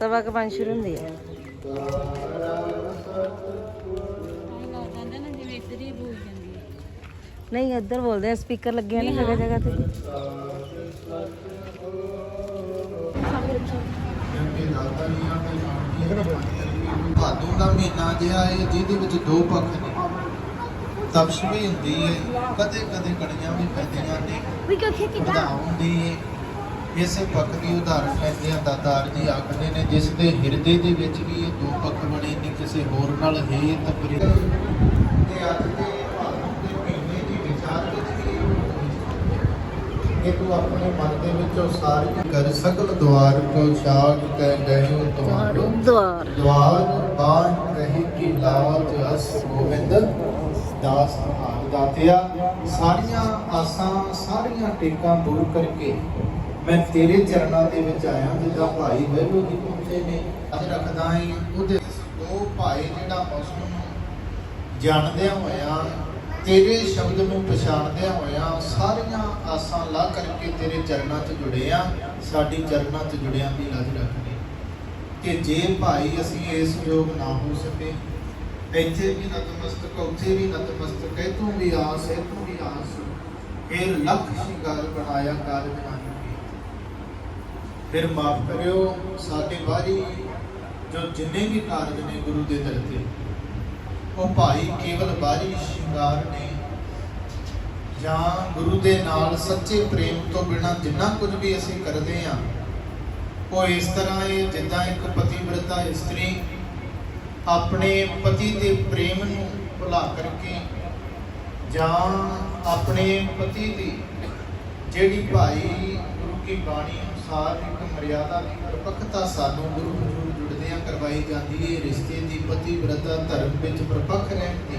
ਸਵਾ ਕੁ ਪੰਜ ਸ਼ੁਰੂ ਹੁੰਦੀ ਹੈ ਹੀ ਹੈ ਨਹੀਂ ਇੱਧਰ ਬੋਲਦੇ ਆ ਸਪੀਕਰ ਲੱਗੇ ਆ ਨਾ ਜਗ੍ਹਾ ਜਗ੍ਹਾ ਤੇ। ਭਾਦੋਂ ਦਾ ਮਹੀਨਾ ਜਿਹਾ ਹੈ ਜਿਹਦੇ ਵਿੱਚ ਦੋ ਪੱਖ ਨੇ। ਤਪਸ਼ ਵੀ ਹੁੰਦੀ ਹੈ ਕਦੇ ਕਦੇ ਕੜੀਆਂ ਵੀ ਪੈਂਦੀਆਂ ਨੇ ਵੀ ਕਿਉਂ ਖੇਤੀ ਵਧਾਉਣ ਦੀ ਇਸੇ ਪੱਖ ਦੀ ਉਦਾਹਰਣ ਲੈਂਦੇ ਆ ਦਾਤਾਰ ਜੀ ਆਖਦੇ ਨੇ ਜਿਸ ਦੇ ਹਿਰਦੇ ਦੇ ਵਿੱਚ ਵੀ ਇਹ ਦੋ ਪੱਖ ਬਣੇ ਨੇ ਕਿਸੇ ਹੋਰ ਨਾਲ ਹੈ ਤਪਰੇ ਤੇ ਅੱਜ ਦੇ ਭਾਦੋਂ ਦੇ ਮਹੀਨੇ ਦੀ ਵਿਚਾਰ ਵਿੱਚ ਵੀ ਇਹ ਤੂੰ ਆਪਣੇ ਮਨ ਦੇ ਵਿੱਚੋਂ ਸਾਰੀ ਕਰ ਸਕਲ ਦੁਆਰ ਕੋ ਛਾਗ ਕਹਿ ਗਏ ਤੁਹਾਰੋ ਦੁਆਰ ਦਵਾਰ ਬਾਣ ਰਹੀ ਕੀ ਲਾਜ ਅਸ ਗੋਬਿੰਦ ਦਾਸ ਹਾਲ ਦਾਤਿਆ ਸਾਰੀਆਂ ਆਸਾਂ ਸਾਰੀਆਂ ਟੇਕਾਂ ਦੂਰ ਕਰਕੇ ਮੈਂ ਤੇਰੇ ਚਰਨਾਂ ਦੇ ਵਿੱਚ ਆਇਆ, ਜਿੱਦਾਂ ਭਾਈ ਵੈਰੂ ਜੀ ਪਹੁੰਚੇ ਨੇ। ਅੱਜ ਰੱਖਦਾ ਹਾਂ ਉਹਦੇ ਉਹ ਭਾਈ ਜਿਹੜਾ ਉਸ ਨੂੰ ਜਾਣਦਿਆਂ ਹੋਇਆਂ, ਤੇਰੇ ਸ਼ਬਦ ਨੂੰ ਪਛਾਣਦਿਆਂ ਹੋਇਆ ਸਾਰੀਆਂ ਆਸਾਂ ਲਾ ਕਰਕੇ ਤੇਰੇ ਚਰਨਾਂ 'ਚ ਜੁੜੇ ਆ। ਸਾਡੀ ਚਰਨਾਂ 'ਚ ਜੁੜਿਆਂ ਦੀ ਲੱਜ ਰੱਖਣੀ ਕਿ ਜੇ ਭਾਈ ਅਸੀਂ ਇਸ ਯੋਗ ਨਾ ਹੋ ਸਕੇ, ਇੱਥੇ ਵੀ ਨਤਮਸਤਕ, ਉੱਥੇ ਵੀ ਨਤਮਸਤਕ ਹੈ ਤੂੰ ਵੀ ਆਸ ਹੈ ਤੂੰ ਵੀ ਆਸ। ਇਹ ਲੱਖ ਸ਼ਿੰਗਾਰ ਬਣਾਇਆ ਕਾਰ ਨਹੀਂ ਫਿਰ ਮਾਫ ਕਰਿਓ, ਸਾਡੇ ਬਾਰੀ ਜੋ ਜਿੰਨੇ ਵੀ ਕਾਰਜ ਨੇ ਗੁਰੂ ਦੇ ਦਰ ਤੇ, ਉਹ ਭਾਈ ਕੇਵਲ ਬਾਰੀ ਸ਼ਿੰਗਾਰ ਨੇ। ਜਾਂ ਗੁਰੂ ਦੇ ਨਾਲ ਸੱਚੇ ਪ੍ਰੇਮ ਤੋਂ ਬਿਨਾ ਜਿੰਨਾ ਕੁਝ ਵੀ ਅਸੀਂ ਕਰਦੇ ਹਾਂ, ਉਹ ਇਸ ਤਰ੍ਹਾਂ ਹੈ, ਜਿੱਦਾਂ ਇੱਕ ਪਤੀਵ੍ਰਤਾ ਇਸਤਰੀ ਆਪਣੇ ਪਤੀ ਦੇ ਪ੍ਰੇਮ ਨੂੰ ਭੁਲਾ ਕਰਕੇ ਜਾਂ ਆਪਣੇ ਪਤੀ ਦੀ ਜਿਹੜੀ ਭਾਈ ਗੁਰੂ ਕੀ ਬਾਣੀ ਅਨੁਸਾਰ ਮਰਿਆਦਾ ਦੀ ਪ੍ਰਪੱਖਤਾ ਸਾਨੂੰ ਗੁਰੂ ਹਜ਼ੂਰ ਜੁੜਦਿਆਂ ਕਰਵਾਈ ਜਾਂਦੀ ਹੈ ਰਿਸ਼ਤੇ ਦੀ ਪਤੀਵ੍ਰਤਾ ਧਰਮ ਵਿੱਚ ਪ੍ਰਪੱਖ ਰਹਿਣ ਦੀ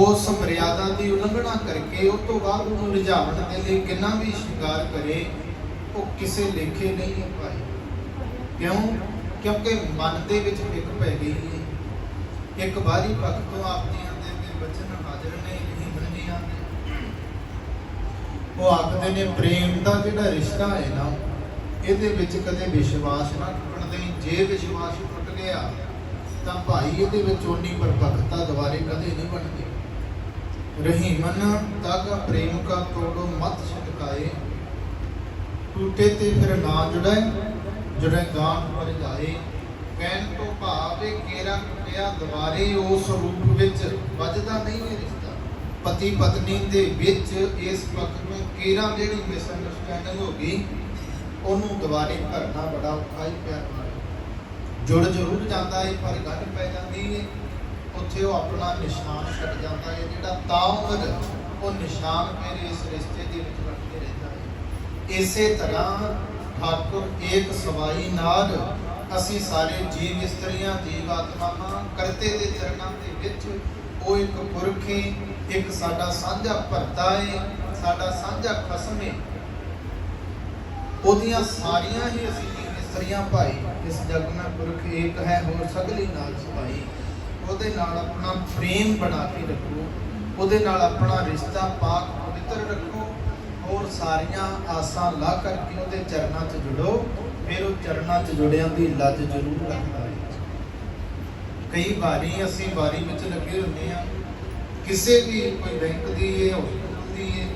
ਉਸ ਮਰਿਆਦਾ ਦੀ ਉਲੰਘਣਾ ਕਰਕੇ ਉਸ ਤੋਂ ਬਾਅਦ ਉਹਨੂੰ ਰਿਝਾਵਣ ਦੇ ਲਈ ਕਿੰਨਾ ਵੀ ਸ਼ਿੰਗਾਰ ਕਰੇ, ਉਹ ਕਿਸੇ ਲੇਖੇ ਨਹੀਂ ਹੈ ਕਿਉਂ? ਕਿਉਂਕਿ ਮਨ ਦੇ ਵਿੱਚ ਫਿੱਕ ਪੈ ਗਈ ਹੈ ਇੱਕ ਵਾਰੀ ਭਗਤ ਤੋਂ ਆਪ ਦੇ ਅੱਗੇ ਬਚਨ ਹਾਜ਼ਰ ਨੇ, ਨਹੀਂ ਬਣਦੀਆਂ ਉਹ ਆਖਦੇ ਨੇ, ਪ੍ਰੇਮ ਦਾ ਜਿਹੜਾ ਰਿਸ਼ਤਾ ਹੈ ਨਾ ਇਹਦੇ ਵਿੱਚ ਕਦੇ ਵਿਸ਼ਵਾਸ ਨਾ ਟੁੱਟਣ ਦੇਈ, ਜੇ ਵਿਸ਼ਵਾਸ ਟੁੱਟ ਗਿਆ, ਤਾਂ ਭਾਈ ਇਹਦੇ ਵਿੱਚ ਓਨੀ ਪਰਪੱਕਤਾ ਦੁਬਾਰੇ ਕਦੇ ਨਹੀਂ ਬਣਦੀ। ਰਹੀਮਨ ਤਾਗਾ ਪ੍ਰੇਮ ਕਾ ਤੋੜੋ ਮਤ ਛਟਕਾਏ, ਟੂਟੇ ਤੇ ਫਿਰ ਨਾ ਜੁੜੈ ਜੁੜੈ ਗਾਨ ਪਰ ਜਾਏ। ਕਹਿਣ ਤੋਂ ਭਾਵ ਇਹ ਕੇਰਾ ਟੁੱਟਿਆ ਦੁਬਾਰੇ ਉਸ ਰੂਪ ਵਿੱਚ ਵੱਜਦਾ ਨਹੀਂ ਇਹ ਰਿਸ਼ਤਾ। ਪਤੀ ਪਤਨੀ ਦੇ ਵਿੱਚ ਇਸ ਪੱਖ ਨੂੰ ਕੇਰਾ ਜਿਹੜੀ ਮਿਸਅੰਡਰਸਟੈਂਡਿੰਗ ਹੋ ਗਈ ਉਹਨੂੰ ਦੁਬਾਰੇ ਭਰਨਾ ਬੜਾ ਔਖਾ ਹੀ ਪਿਆ ਜੁੜ ਜ਼ਰੂਰ ਜਾਂਦਾ ਹੈ ਪਰ ਗੱਲ ਪੈ ਜਾਂਦੀ ਹੈ ਉੱਥੇ ਉਹ ਆਪਣਾ ਨਿਸ਼ਾਨ ਛੱਡ ਜਾਂਦਾ ਹੈ ਜਿਹੜਾ ਤਾਉਮਰ ਉਹ ਨਿਸ਼ਾਨ ਫਿਰ ਇਸ ਰਿਸ਼ਤੇ ਦੇ ਵਿੱਚ ਬਣ ਰਹਿੰਦਾ ਹੈ ਇਸੇ ਤਰ੍ਹਾਂ ਠਾਕੁਰ ਏਕ ਸਵਾਈ ਨਾਲ ਅਸੀਂ ਸਾਰੇ ਜੀਵ ਇਸਤਰੀਆਂ, ਜੀਵ ਆਤਮਾਵਾਂ, ਕਰਤੇ ਦੇ ਚਰਨਾਂ ਦੇ ਵਿੱਚ ਉਹ ਇੱਕ ਪੁਰਖ ਹੈ ਇੱਕ ਸਾਡਾ ਸਾਂਝਾ ਭਰਤਾ ਹੈ ਸਾਡਾ ਸਾਂਝਾ ਖਸਮ ਹੈ ਉਹਦੀਆਂ ਸਾਰੀਆਂ ਹੀ ਅਸੀਂ ਇਸਤਰੀਆਂ ਭਾਈ ਇਸ ਜਗ ਮੈਂ ਪੁਰਖ ਏਕ ਹੈ, ਹੋਰ ਸਗਲੀ ਨਾਲ ਸਭਾਈ ਉਹਦੇ ਨਾਲ ਆਪਣਾ ਪ੍ਰੇਮ ਬਣਾ ਕੇ ਰੱਖੋ। ਉਹਦੇ ਨਾਲ ਆਪਣਾ ਰਿਸ਼ਤਾ ਪਾਕ ਪਵਿੱਤਰ ਰੱਖੋ। ਔਰ ਸਾਰੀਆਂ ਆਸਾਂ ਲਾ ਕਰਕੇ ਉਹਦੇ ਚਰਨਾਂ 'ਚ ਜੁੜੋ। ਫਿਰ ਉਹ ਚਰਨਾਂ 'ਚ ਜੁੜਿਆਂ ਦੀ ਲੱਜ ਜ਼ਰੂਰ ਰੱਖਦਾ ਹੈ। ਕਈ ਵਾਰੀ ਅਸੀਂ ਵਾਰੀ ਵਿੱਚ ਲੱਗੇ ਹੁੰਦੇ ਆ ਕਿਸੇ ਵੀ ਕੋਈ ਬੈਂਕ ਦੀ ਹੈ ਹਸਪਤਾਲ ਦੀ ਹੈ,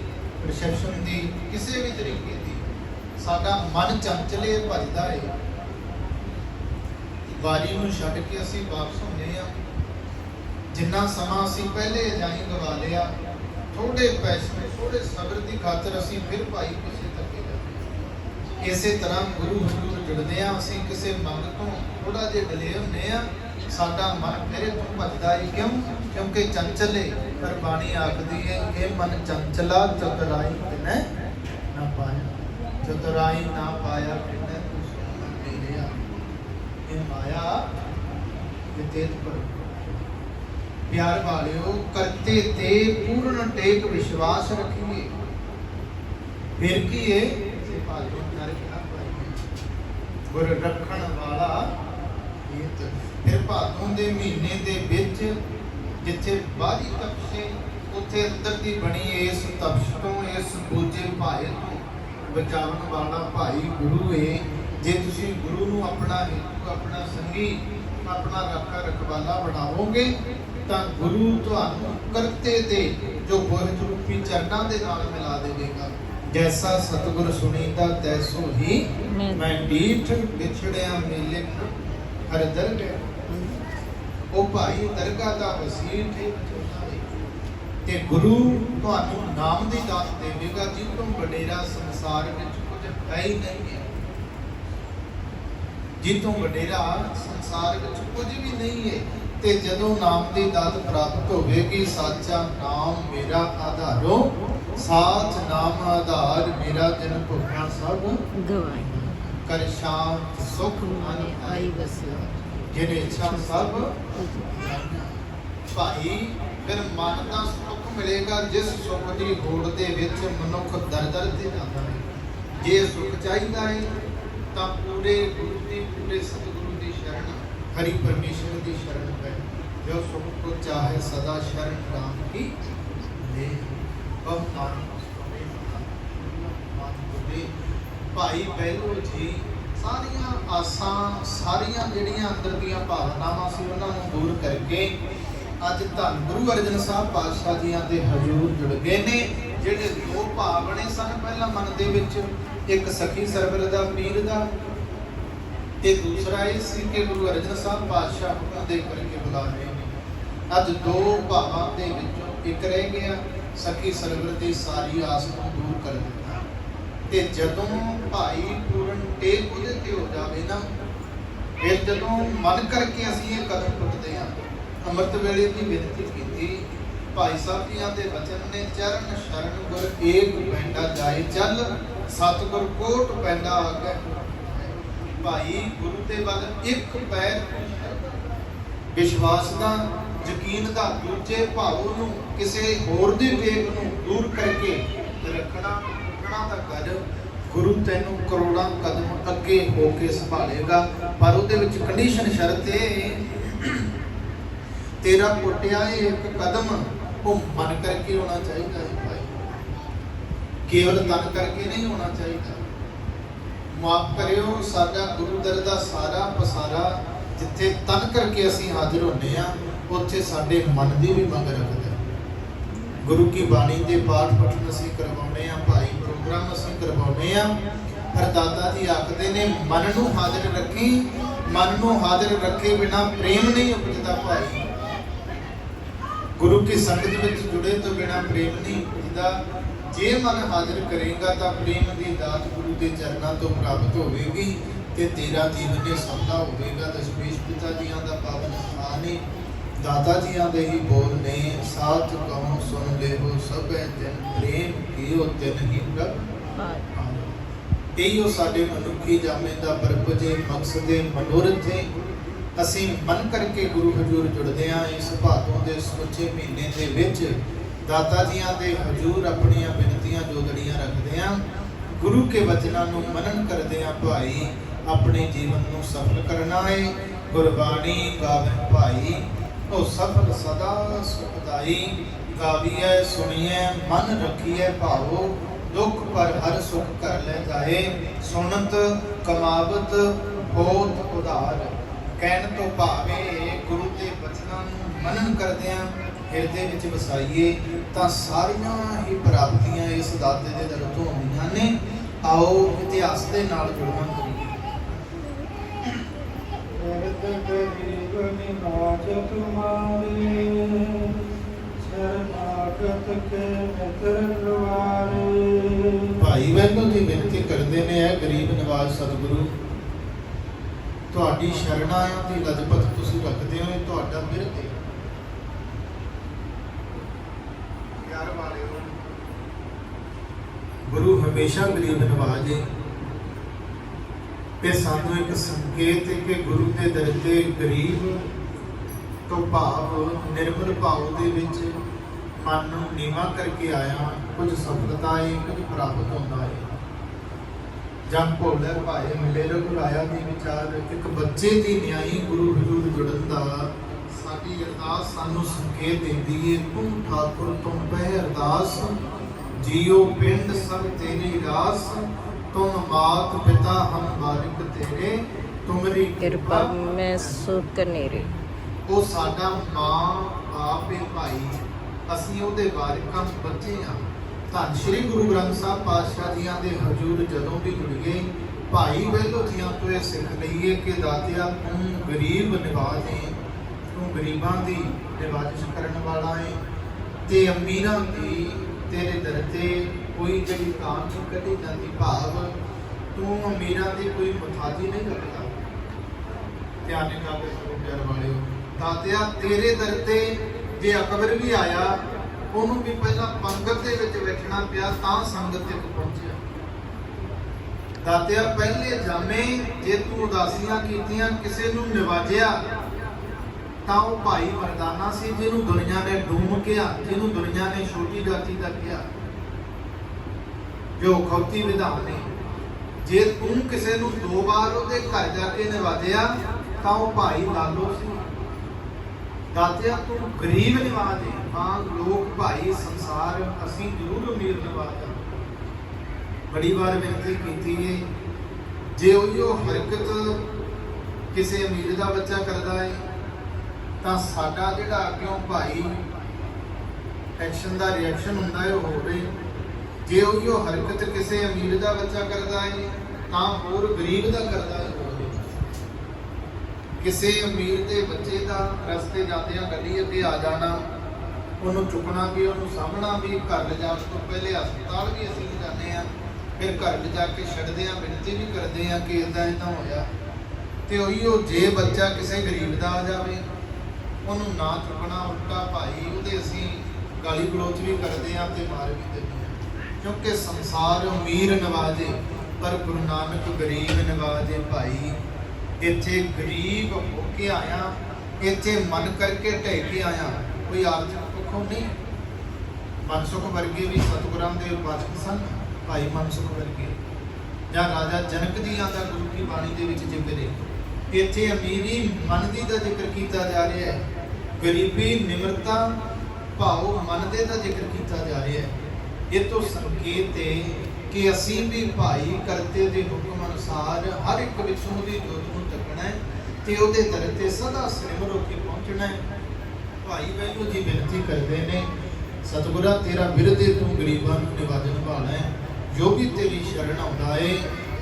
ਰਿਸੈਪਸ਼ਨ ਦੀ, ਕਿਸੇ ਵੀ ਤਰੀਕੇ ਦੀ। ਸਾਡਾ ਮਨ ਚੰਚਲੇ ਭਜਦਾ ਹੈ ਵਾਰੀ ਨੂੰ ਛੱਡ ਕੇ ਅਸੀਂ ਵਾਪਸ ਹੁੰਦੇ ਆ ਜਿੰਨਾ ਸਮਾਂ ਅਸੀਂ ਪਹਿਲੇ ਜਾਈ ਗਵਾ ਲਿਆ ਥੋੜੇ ਪੈਸੇ ਥੋੜੇ ਸਬਰ ਦੀ ਖਾਤਰ ਅਸੀਂ ਫਿਰ ਭਾਈ ਕਿਸੇ ਤੱਕੇ ਜਾਂਦੇ ਇਸੇ ਤਰ੍ਹਾਂ ਗੁਰੂ ਹਜ਼ੂਰ ਜੁੜਦੇ ਆ ਅਸੀਂ ਕਿਸੇ ਮੰਗ ਤੋਂ ਥੋੜਾ ਜਿਹਾ ਡਲੇ ਹੁੰਦੇ ਆ ਸਾਡਾ ਮਨ ਫਿਰ ਤੋਂ ਭੱਜਦਾ ਏ। ਕਿਉਂ? ਕਿਉਂਕਿ ਚੰਚਲੇ ਪਰ ਬਾਣੀ ਆਖਦੀ ਹੈ ਇਹ ਮਨ ਚੰਚਲਾ ਚਤੁਰਾਈ ਕਿਨੈ ਨਾ ਪਾਇਆ। ਚਤੁਰਾਈ ਨਾ ਪਾਇਆ ਕਿਨੈ ਤੂੰ ਮੇਰਿਆ ਇਹ ਮਾਇਆ ਵਿਤੇਤ ਪਰ ਪਿਆਰ ਵਾਲਿਓ, ਕਰਤੇ ਤੇ ਪੂਰਨ ਟੇਕ ਵਿਸ਼ਵਾਸ ਰੱਖੀਏ। ਫਿਰ ਕੀ ਹੈ ਸੇ ਭਾਲੋ ਨਰਕ ਨਾ ਪਾਈਏ ਗੁਰ ਰੱਖਣ ਵਾਲਾ ਇਹ ਫਿਰ ਭਾਦੋਂ ਦੇ ਮਹੀਨੇ ਦੇ ਵਿੱਚ ਜਿੱਥੇ ਬਾਹਰੀ ਤਪਸੇ, ਉੱਥੇ ਅੰਦਰ ਦੀ ਬਣੀ ਇਸ ਤਪਸ਼ ਤੋਂ ਇਸ ਬੋਝੇ ਭਾਏ ਤੋਂ ਬਚਾਉਣ ਵਾਲਾ ਭਾਈ ਗੁਰੂ ਏ। ਜੇ ਤੁਸੀਂ ਗੁਰੂ ਨੂੰ ਆਪਣਾ ਹੇਤੂ ਆਪਣਾ ਸੰਗੀ ਆਪਣਾ ਰੱਖਾ ਰਖਵਾਲਾ ਬਣਾਵੋਗੇ ਤਾਂ ਗੁਰੂ ਤੁਹਾਨੂੰ ਕਰਤੇ ਦੇ ਜੋ ਬੋਹਿਤ ਰੂਪੀ ਚਰਨਾਂ ਦੇ ਨਾਲ ਮਿਲਾ ਦੇਵੇਗਾ। ਜੈਸਾ ਸਤਿਗੁਰ ਸੁਣੀਦਾ ਤੈਸੋ ਹੀ ਮੈਂ- ਡੀਠ ਵਿਛੜਿਆ ਮੇਲੇ ਹਰ ਦਰਗਾਹ। ਉਹ ਭਾਈ ਦਰਗਾਹ ਦਾ ਵਸੀਰ ਤੇ ਤੇ ਗੁਰੂ ਤੁਹਾਨੂੰ ਨਾਮ ਦੀ ਦਾਤ ਦੇਵੇਗਾ ਜਿਸ ਤੋਂ ਵਡੇਰਾ ਸੰਸਾਰ ਵਿੱਚ ਕੁਝ ਹੈ ਹੀ ਨਹੀਂ ਹੈ। ਜਿਸ ਤੋਂ ਵਡੇਰਾ ਸੰਸਾਰ ਵਿੱਚ ਕੁਝ ਵੀ ਨਹੀਂ ਹੈ ਤੇ ਜਦੋਂ ਨਾਮ ਦੀ ਦਾਤ ਪ੍ਰਾਪਤ ਹੋਵੇਗੀ ਸਾਚਾ ਨਾਮ ਮੇਰਾ ਆਧਾਰੋ ਸਾਚ ਨਾਮ ਆਧਾਰ ਮੇਰਾ ਜਨ ਭੁਖਿਆ ਸਭ ਗਵਾਈ ਕਰ ਸ਼ਾਂਤ ਸੁਖ ਮਨ ਆਈ ਬਸਿਆ ਜਿਹਨੇ ਇੱਛਾ ਸਭ ਭਾਈ ਫਿਰ ਮਨ ਦਾ ਸੁੱਖ ਮਿਲੇਗਾ ਜਿਸ ਸੁੱਖ ਦੀ ਹੋੜ ਦੇ ਵਿੱਚ ਮਨੁੱਖ ਦਰ ਦਰ ਤੇ ਜਾਂਦਾ ਹੈ। ਜੇ ਸੁੱਖ ਚਾਹੀਦਾ ਹੈ, ਤਾਂ ਪੂਰੇ ਗੁਰੂ ਦੀ, ਪੂਰੇ ਸਤਿਗੁਰੂ ਦੀ ਸ਼ਰਨ, ਹਰੀ ਪਰਮੇਸ਼ਰ ਦੀ ਸ਼ਰਨ ਹੈ। ਜੋ ਸੁਖ ਕੋ ਚਾਹੇ ਸਦਾ ਸ਼ਰਨ ਰਾਮ ਕੀ ਲੈ ਬਹੁਤ ਭਾਈ ਪਹਿਲੋ ਜੀ, ਸਾਰੀਆਂ ਆਸਾਂ, ਸਾਰੀਆਂ ਜਿਹੜੀਆਂ ਅੰਦਰ ਦੀਆਂ ਭਾਵਨਾਵਾਂ ਸੀ, ਉਹਨਾਂ ਨੂੰ ਦੂਰ ਕਰਕੇ ਅੱਜ ਧੰਨ ਗੁਰੂ ਅਰਜਨ ਸਾਹਿਬ ਪਾਤਸ਼ਾਹ ਜੀਆਂ ਦੇ ਹਜ਼ੂਰ ਜੁੜ ਗਏ ਨੇ, ਜਿਹੜੇ ਦੋ ਭਾਵ ਭਾਵਨੇ ਸਨ ਪਹਿਲਾਂ ਮਨ ਦੇ ਵਿੱਚ, ਇੱਕ ਸਖੀ ਸਰਵਰ ਦਾ, ਪੀਰ ਦਾ, ਤੇ ਦੂਸਰਾ ਇਹ ਸੀ ਕਿ ਗੁਰੂ ਅਰਜਨ ਸਾਹਿਬ ਪਾਤਸ਼ਾਹ ਹੁਕਮ ਦੇ ਕਰਕੇ ਬੁਲਾ ਰਹੇ ਨੇ। ਅੱਜ ਦੋ ਭਾਵਾਂ ਦੇ ਵਿੱਚੋਂ ਇੱਕ ਰਹਿ ਗਿਆ, ਸਖੀ ਸਰਬਰ ਦੀ ਸਾਰੀ ਆਸ ਨੂੰ ਦੂਰ ਕਰ ਦਿੱਤਾ। ਤੇ ਜਦੋਂ ਭਾਈ ਪੂਰਨ ਟੇਕ ਉਹਦੇ ਤੇ ਹੋ ਜਾਵੇ ਨਾ, ਫਿਰ ਜਦੋਂ ਮਨ ਕਰਕੇ ਅਸੀਂ ਇਹ ਕਦਮ ਪੁੱਟਦੇ ਅੰਮ੍ਰਿਤ ਵੇਲੇ ਦੀ ਬੇਨਤੀ ਕੀਤੀ। ਭਾਈ ਸਾਹਿਬ ਜੀਆਂ ਦੇ ਬਚਨ ਨੇ ਚਰਨ ਸ਼ਰਨ ਗੁਰ ਏਕ ਪੈਂਡਾ ਜਾਏ ਚੱਲ, ਸਤਿਗੁਰ ਕੋਟ ਪੈਂਡਾ ਆਗੇ। ਭਾਈ ਗੁਰੂ ਤੇ ਵੱਲ ਇੱਕ ਪੈਰ ਵਿਸ਼ਵਾਸ ਦਾ, ਯਕੀਨ ਦਾ, ਦੂਜੇ ਭਾਵ ਨੂੰ, ਕਿਸੇ ਹੋਰ ਦੀ ਟੇਕ ਨੂੰ ਦੂਰ ਕਰਕੇ ਰੱਖਣਾ ਰੱਖਣਾ ਤਾਂ ਕਰ ਗੁਰੂ ਤੈਨੂੰ ਕਰੋੜਾਂ ਕਦਮ ਅੱਗੇ ਹੋ ਕੇ ਸੰਭਾਲੇਗਾ, ਪਰ ਉਹਦੇ ਵਿੱਚ ਕੰਡੀਸ਼ਨ ਸ਼ਰਤ ਇਹ ਤੇਰਾ ਪੁੱਟਿਆ ਇਹ ਇੱਕ ਕਦਮ ਉਹ ਮਨ ਕਰਕੇ ਹੋਣਾ ਚਾਹੀਦਾ ਹੈ ਭਾਈ। ਕੇਵਲ ਤਨ ਕਰਕੇ ਨਹੀਂ ਹੋਣਾ ਚਾਹੀਦਾ। ਮਾਫ ਕਰਿਓ, ਸਾਡਾ ਗੁਰੂ ਦਰ ਦਾ ਸਾਰਾ ਪਸਾਰਾ ਜਿੱਥੇ ਤਨ ਕਰਕੇ ਅਸੀਂ ਹਾਜ਼ਰ ਹੁੰਨੇ ਆ ਉੱਥੇ ਸਾਡੇ ਮਨ ਦੀ ਵੀ ਮੰਗ ਰੱਖਦਾ ਗੁਰੂ ਕੀ ਬਾਣੀ ਦੇ ਪਾਠ ਪਠਨ ਅਸੀਂ ਕਰਵਾਉਨੇ ਆ ਭਾਈ ਪ੍ਰੋਗਰਾਮ ਅਸੀਂ ਕਰਵਾਉਨੇ ਆ ਪਰ ਦਾਦਾ ਜੀ ਆਖਦੇ ਨੇ, ਮਨ ਨੂੰ ਹਾਜ਼ਰ ਰੱਖੀ, ਮਨ ਨੂੰ ਹਾਜ਼ਰ ਰੱਖੇ ਬਿਨਾ ਪ੍ਰੇਮ ਨਹੀਂ ਉਪਜਦਾ ਭਾਈ। ਗੁਰੂ ਕੀ ਸੰਗਤ ਵਿੱਚ ਜੁੜੇ ਤੋਂ ਬਿਨਾ ਪ੍ਰੇਮ ਨਹੀਂ ਉਪਜਦਾ ਜੇ ਮਨ ਹਾਜ਼ਰ ਕਰੇਗਾ ਤਾਂ ਪ੍ਰੇਮ ਦੀ ਦਾਤ ਗੁਰੂ ਦੇ ਚਰਨਾਂ ਤੋਂ ਪ੍ਰਾਪਤ ਹੋਵੇਗੀ ਤੇ ਤੇਰਾ ਜੀਵਨ ਨੇ ਸਫਲਾ ਹੋਵੇਗਾ ਦਸ਼ਮੇਸ਼ ਪਿਤਾ ਜੀਆਂ ਦਾ ਪਾਵਨ ਸਥਾਨ ਹੈ ਦਾਦਾ ਜੀਆਂ ਦੇ ਹੀ ਬੋਲ ਨੇ। ਸਾਥ ਕਹੋ ਸੁਣ ਲੈੋ ਸਭੈ ਜਨ ਪ੍ਰੇਮ ਕੀਓ ਤਿਨ ਹੀ ਪ੍ਰਭ। ਇਹੋ ਸਾਡੇ ਮਨੁੱਖੀ ਜਾਮੇ ਦਾ ਪਰਪਸ ਹੈ ਮਕਸਦ ਮਨੋਰਥ ਹੈ। ਅਸੀਂ ਮਨ ਕਰਕੇ ਗੁਰੂ ਹਜ਼ੂਰ ਜੁੜਦੇ ਹਾਂ, ਇਸ ਭਾਦੋਂ ਦੇ ਸਮੁੱਚੇ ਮਹੀਨੇ ਦੇ ਵਿੱਚ ਦਾਤਾ ਜੀਆਂ ਦੇ ਹਜ਼ੂਰ ਆਪਣੀਆਂ ਬੇਨਤੀਆਂ ਜੋਦੜੀਆਂ ਰੱਖਦੇ ਹਾਂ। ਗੁਰੂ ਕੇ ਵਚਨਾਂ ਨੂੰ ਮਨਨ ਕਰਦੇ ਹਾਂ, ਭਾਈ, ਆਪਣੇ ਜੀਵਨ ਨੂੰ ਸਫਲ ਕਰਨਾ ਹੈ ਗੁਰਬਾਣੀ ਗਾਵੇ ਭਾਈ, ਉਹ ਸਫਲ ਸਦਾ ਸੁਖਦਾਈ ਗਾਵੀਐ, ਸੁਣੀਐ, ਮਨ ਰੱਖੀਐ ਭਾਵੋ। ਦੁੱਖ ਪਰ ਹਰ ਸੁਖ ਕਰ ਲੈ ਜਾਏ। ਸੁਣਤ, ਕਮਾਵਤ ਹੋਤ ਉਧਾਰ। ਕਹਿਣ ਤੋਂ ਭਾਵੇਂ ਗੁਰੂ ਦੇ ਬਚਨਾਂ ਨੂੰ ਮਨਨ ਕਰਦਿਆਂ ਹਿਰਦੇ ਵਿੱਚ ਵਸਾਈਏ ਤਾਂ ਸਾਰੀਆਂ ਹੀ ਪ੍ਰਾਪਤੀਆਂ ਇਸ ਦਾਤੇ ਦੇ ਦਰ ਤੋਂ ਹੁੰਦੀਆਂ ਨੇ। ਆਓ ਇਤਿਹਾਸ ਦੇ ਨਾਲ ਜੁੜਨਾ ਕਰੀਏ। ਜਗਤ ਗਰੀਬ ਨਿਵਾਜ ਤੁਮਾਰੇ ਸ਼ਰਨਾਗਤ ਕੇ ਮਿਤਰ ਲਵਾਰੇ ਭਾਈ ਵੈਗੋ ਦੀ ਬੇਨਤੀ ਕਰਦੇ ਨੇ ਇਹ ਗਰੀਬ ਨਵਾਜ ਸਤਿਗੁਰੂ। ਤੁਹਾਡੀ ਸ਼ਰਨਾਇਆਂ ਦੀ ਲਜਪਤ ਤੁਸੀਂ ਰੱਖਦੇ ਹੋ ਇਹ ਤੁਹਾਡਾ ਬਿਰਧ ਹੈ ਪਿਆਰ ਵਾਲਿਓ ਗੁਰੂ ਹਮੇਸ਼ਾ ਗਰੀਬ ਨਵਾਜੇ ਕਿ ਸਾਨੂੰ ਇੱਕ ਸੰਕੇਤ ਹੈ ਕਿ ਗੁਰੂ ਦੇ ਦਰ ਤੇ ਗਰੀਬ ਤੋਂ ਭਾਵ ਨਿਰਮਲ ਭਾਵ ਦੇ ਵਿੱਚ ਮਨ ਨੂੰ ਨੀਵਾ ਕਰਕੇ ਆਇਆ। ਕੁਝ ਸਫਲਤਾ ਹੈ ਕੁਝ ਪ੍ਰਾਪਤ ਹੁੰਦਾ ਹੈ ਜਦ ਭੋਲੇ ਭਾਏ ਮਿਲੇ ਰਘੁਰਾਇਆ ਦੀ ਵਿਚਾਰ ਇੱਕ ਬੱਚੇ ਦੀ ਨਿਆਈ ਗੁਰੂ ਹਜ਼ੂਰ ਜੁੜਨ ਦਾ ਸਾਡੀ ਅਰਦਾਸ ਸਾਨੂੰ ਸੰਕੇਤ ਦਿੰਦੀ ਹੈ ਤੂੰ ਠਾਕੁਰ ਤੁਮ ਪਹਿ ਅਰਦਾਸ ਜੀਉ ਪਿੰਡ ਸਭ ਤੇਰੀ ਰਾਸ ਤੁਮ ਮਾਤ ਪਿਤਾ ਹਮ ਬਾਰਿਕ ਤੇਰੇ ਤੁਮਰੀ ਕਿਰਪਾ ਮੈਂ ਸੁਖ ਨੇਰੇ ਉਹ ਸਾਡਾ ਮਾਂ ਬਾਪ ਹੈ ਭਾਈ ਅਸੀਂ ਉਹਦੇ ਵਾਰਿਕਾਂ ਬੱਚੇ ਆ। ਧੰਨ ਸ਼੍ਰੀ ਗੁਰੂ ਗ੍ਰੰਥ ਸਾਹਿਬ ਪਾਤਸ਼ਾਹ ਜੀਆਂ ਦੇ ਹਜ਼ੂਰ ਜਦੋਂ ਵੀ ਜੁੜੀਏ ਭਾਈ ਵੈਲੋ ਤੋਂ ਇਹ ਸਿੱਖ ਲਈਏ ਕਿ ਦਾਤਿਆ ਤੂੰ ਗਰੀਬ ਨਿਵਾਜ ਹੈ ਤੂੰ ਗਰੀਬਾਂ ਦੀ ਨਿਵਾਜਿਸ਼ ਕਰਨ ਵਾਲਾ ਹੈ ਤੇ ਅਮੀਰਾਂ ਦੀ ਤੇਰੇ ਦਰ ਤੇ ਕੋਈ ਜਿਹੜੀ ਕਾਂ ਨਹੀਂ ਕੱਢੀ ਜਾਂਦੀ ਭਾਵ, ਤੂੰ ਅਮੀਰਾਂ ਦੀ ਕੋਈ ਮੁਤਾਜੀ ਨਹੀਂ ਰੱਖਦਾ। ਧਿਆਨ ਨਾਲ ਕਰੋ ਪਿਆਰ ਵਾਲਿਓ, ਦਾਤਿਆ ਤੇਰੇ ਦਰ ਤੇ ਜੇ ਅਕਬਰ ਵੀ ਆਇਆ ਉਹਨੂੰ ਵੀ ਪਹਿਲਾਂ ਪੰਗਤ ਦੇ ਵਿੱਚ ਬੈਠਣਾ ਪਿਆ ਤਾਂ ਸੰਗਤ ਤੱਕ ਪਹੁੰਚਿਆ। ਦਾਤਿਆ, ਪਹਿਲੇ ਜਾਮੇ ਜੇ ਤੂੰ ਉਦਾਸੀਆਂ ਕੀਤੀਆਂ, ਕਿਸੇ ਨੂੰ ਨਿਵਾਜਿਆ, ਤਾਂ ਉਹ ਭਾਈ ਮਰਦਾਨਾ ਸੀ ਜਿਹਨੂੰ ਦੁਨੀਆ ਨੇ ਡੂਮ ਕਿਹਾ, ਜਿਹਨੂੰ ਦੁਨੀਆ ਨੇ ਛੋਟੀ ਜਾਤੀ ਦਾ ਕਿਹਾ। ਜੋ ਖੌਤੀ ਵਿਧਾਨ ਨੇ। ਜੇ ਤੂੰ ਕਿਸੇ ਨੂੰ ਦੋ ਵਾਰ ਉਹਦੇ ਘਰ ਜਾ ਕੇ ਨਿਵਾਜਿਆ, ਤਾਂ ਉਹ ਭਾਈ ਲਾਲੋ ਸੀ। ਦਾਤਿਆ, ਤੂੰ ਗਰੀਬ ਨਿਵਾਜ ਹੈ ਹਾਂ ਲੋਕ ਭਾਈ, ਸੰਸਾਰ, ਅਸੀਂ ਜ਼ਰੂਰ ਅਮੀਰ ਨਿਵਾਜ ਬੜੀ ਵਾਰ ਬੇਨਤੀ ਕੀਤੀ ਹੈ, ਜੇ ਉਹ ਹਰਕਤ ਕਿਸੇ ਅਮੀਰ ਦਾ ਬੱਚਾ ਕਰਦਾ ਹੈ, ਤਾਂ ਸਾਡਾ ਜਿਹੜਾ ਅੱਗਿਓਂ ਭਾਈ ਐਕਸ਼ਨ ਦਾ ਰਿਐਕਸ਼ਨ ਹੁੰਦਾ ਹੈ, ਉਹ ਹੋਵੇ। ਜੇ ਉਹ ਹਰਕਤ ਕਿਸੇ ਅਮੀਰ ਦਾ ਬੱਚਾ ਕਰਦਾ ਹੈ, ਤਾਂ ਹੋਰ ਗਰੀਬ ਦਾ ਕਰਦਾ ਹੈ ਕਿਸੇ ਅਮੀਰ ਦੇ ਬੱਚੇ ਦਾ ਰਸਤੇ ਜਾਂਦਿਆਂ ਗੱਡੀ ਅੱਗੇ ਆ ਜਾਣਾ ਉਹਨੂੰ ਚੁੱਕਣਾ ਵੀ, ਉਹਨੂੰ ਸਾਂਭਣਾ ਵੀ, ਘਰ ਲਿਜਾਣ ਤੋਂ ਪਹਿਲੇ ਹਸਪਤਾਲ ਵੀ ਅਸੀਂ ਜਾਂਦੇ ਆ ਫਿਰ ਘਰ ਲਿਜਾ ਕੇ ਛੱਡਦੇ ਆ ਬੇਨਤੀ ਵੀ ਕਰਦੇ ਆ ਕਿ ਇਦਾਂ ਇਦਾਂ ਹੋਇਆ ਤੇ ਉਹੀ ਉਹ ਜੇ ਬੱਚਾ ਕਿਸੇ ਗਰੀਬ ਦਾ ਆ ਜਾਵੇ, ਉਹਨੂੰ ਨਾ ਚੁੱਕਣਾ ਉਲਟਾ ਭਾਈ, ਉਹਦੇ ਅਸੀਂ ਗਾਲੀ ਗਲੋਚ ਵੀ ਕਰਦੇ ਆ ਤੇ ਮਾਰ ਵੀ ਦਿੰਦੇ ਆ ਕਿਉਂਕਿ ਸੰਸਾਰ ਅਮੀਰ ਨਵਾਜੇ, ਪਰ ਗੁਰੂ ਨਾਨਕ ਗਰੀਬ ਨਵਾਜੇ ਭਾਈ, ਇੱਥੇ ਗਰੀਬ ਹੋ ਕੇ ਆਇਆ, ਇੱਥੇ ਮਨ ਕਰਕੇ ਢਹਿ ਕੇ ਆਇਆ, ਕੋਈ ਆਰਥਿਕ ਪੱਖੋਂ ਮਨਸੁਖ ਵਰਗੇ ਵੀ ਸਤਿਗੁਰਾਂ ਦੇ ਉਪਾਸਕ ਸਨ, ਭਾਈ ਮਨਸੁਖ ਵਰਗੇ। ਜਾਂ ਰਾਜਾ ਜਨਕ ਜੀਆਂ ਦਾ ਗੁਰੂ ਕੀ ਬਾਣੀ ਦੇ ਵਿੱਚ ਜ਼ਿਕਰ ਹੈ। ਇੱਥੇ ਅਮੀਰੀ ਮਨ ਦੀ ਦਾ ਜ਼ਿਕਰ ਕੀਤਾ ਜਾ ਰਿਹਾ ਹੈ। ਗਰੀਬੀ, ਨਿਮਰਤਾ, ਭਾਉ, ਮਨ ਦੇ ਦਾ ਜ਼ਿਕਰ ਕੀਤਾ ਜਾ ਰਿਹਾ ਹੈ। ਇਹ ਤੋਂ ਸੰਕੇਤ ਹੈ ਕਿ ਅਸੀਂ ਵੀ ਭਾਈ ਕਰਤੇ ਦੇ ਹੁਕਮ ਅਨੁਸਾਰ ਹਰ ਇੱਕ ਵਿੱਚੋਂ ਦੀ ਜੋਤ ਨੂੰ ਤੱਕਣਾ ਹੈ ਤੇ ਉਹਦੇ ਦਰ ਤੇ ਸਦਾ ਸਿਮਰ ਹੋ ਕੇ ਪਹੁੰਚਣਾ ਹੈ। ਭਾਈ ਵੈਗੂ ਜੀ ਬੇਨਤੀ ਕਰਦੇ ਨੇ ਸਤਿਗੁਰਾ ਤੇਰਾ ਬਿਰਦੇ ਤੂੰ ਗਰੀਬਾਂ ਨੂੰ ਨਿਵਾਜਣ ਵਾਲਾ ਹੈ। ਜੋ ਵੀ ਤੇਰੀ ਸ਼ਰਨ ਆਉਂਦਾ ਏ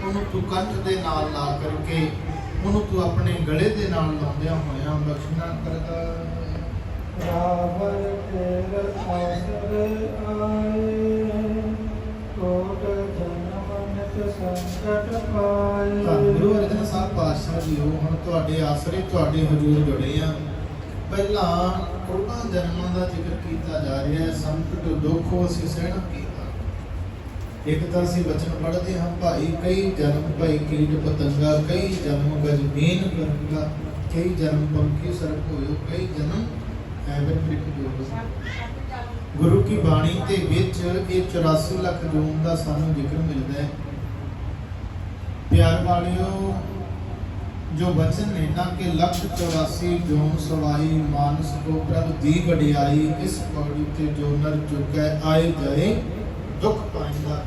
ਉਹਨੂੰ ਤੂੰ ਕੰਠ ਦੇ ਨਾਲ ਲਾ ਕਰਕੇ ਉਹਨੂੰ ਤੂੰ ਆਪਣੇ ਗਲੇ ਦੇ ਨਾਲ ਲਾਉਂਦਿਆਂ ਹੋਇਆਂ ਬਖਸ਼ਣਾ ਕਰਦਾ। ਰਾਵਰ ਤੇਰ ਆਸਰ ਆਏ ਕੋਟ ਜਨਮ ਨਿਤ ਸੰਕਟ ਧੰਨ ਪਾਏ ਗੁਰੂ ਅਰਜਨ ਸਾਹਿਬ ਪਾਤਸ਼ਾਹ ਜੀ ਹੁਣ ਤੁਹਾਡੇ ਆਸਰੇ ਤੁਹਾਡੇ ਹਜ਼ੂਰ ਜੁੜੇ ਆ। ਪਹਿਲਾਂ ਕਰੋੜਾਂ ਜਨਮਾਂ ਦਾ ਜ਼ਿਕਰ ਕੀਤਾ ਜਾ ਰਿਹਾ ਹੈ, ਸੰਕਟ, ਦੁੱਖ ਅਸੀਂ ਸਹਿਣਾ ਕੀਤਾ ਇੱਕ ਤਾਂ ਅਸੀਂ ਬਚਨ ਪੜ੍ਹਦੇ ਹਾਂ, ਭਾਈ ਕਈ ਜਨਮ ਭਾਈ ਕੀਟ ਪਤੰਗਾ, ਕਈ ਜਨਮ ਗਜਬੀਨ ਕਰੂੰਗਾ, ਕਈ ਜਨਮ ਪੰਖੀ ਸਰਪ ਹੋਇਓ, ਕਈ ਜਨਮ ਐਵਨ ਪ੍ਰਿਕ ਜੋਗ ਗੁਰੂ ਕੀ ਬਾਣੀ ਦੇ ਵਿੱਚ ਇਹ 84 ਲੱਖ ਜੂਨ ਦਾ ਸਾਨੂੰ ਜ਼ਿਕਰ ਮਿਲਦਾ ਹੈ। ਪਿਆਰ ਵਾਲਿਓ ਜੋ ਬਚਨ ਨੇ ਨਾ ਕਿ ਲੱਖ 84 ਜੋਨ ਸਵਾਈ ਮਾਨਸ ਕੋ ਪ੍ਰਭ ਦੀ ਵਡਿਆਈ, ਇਸ ਪੌੜੀ ਤੇ ਜੋ ਨਰ ਚੁਕੈ, ਆਏ ਗਏ ਦੁੱਖ ਪਾਇੰਦਾ।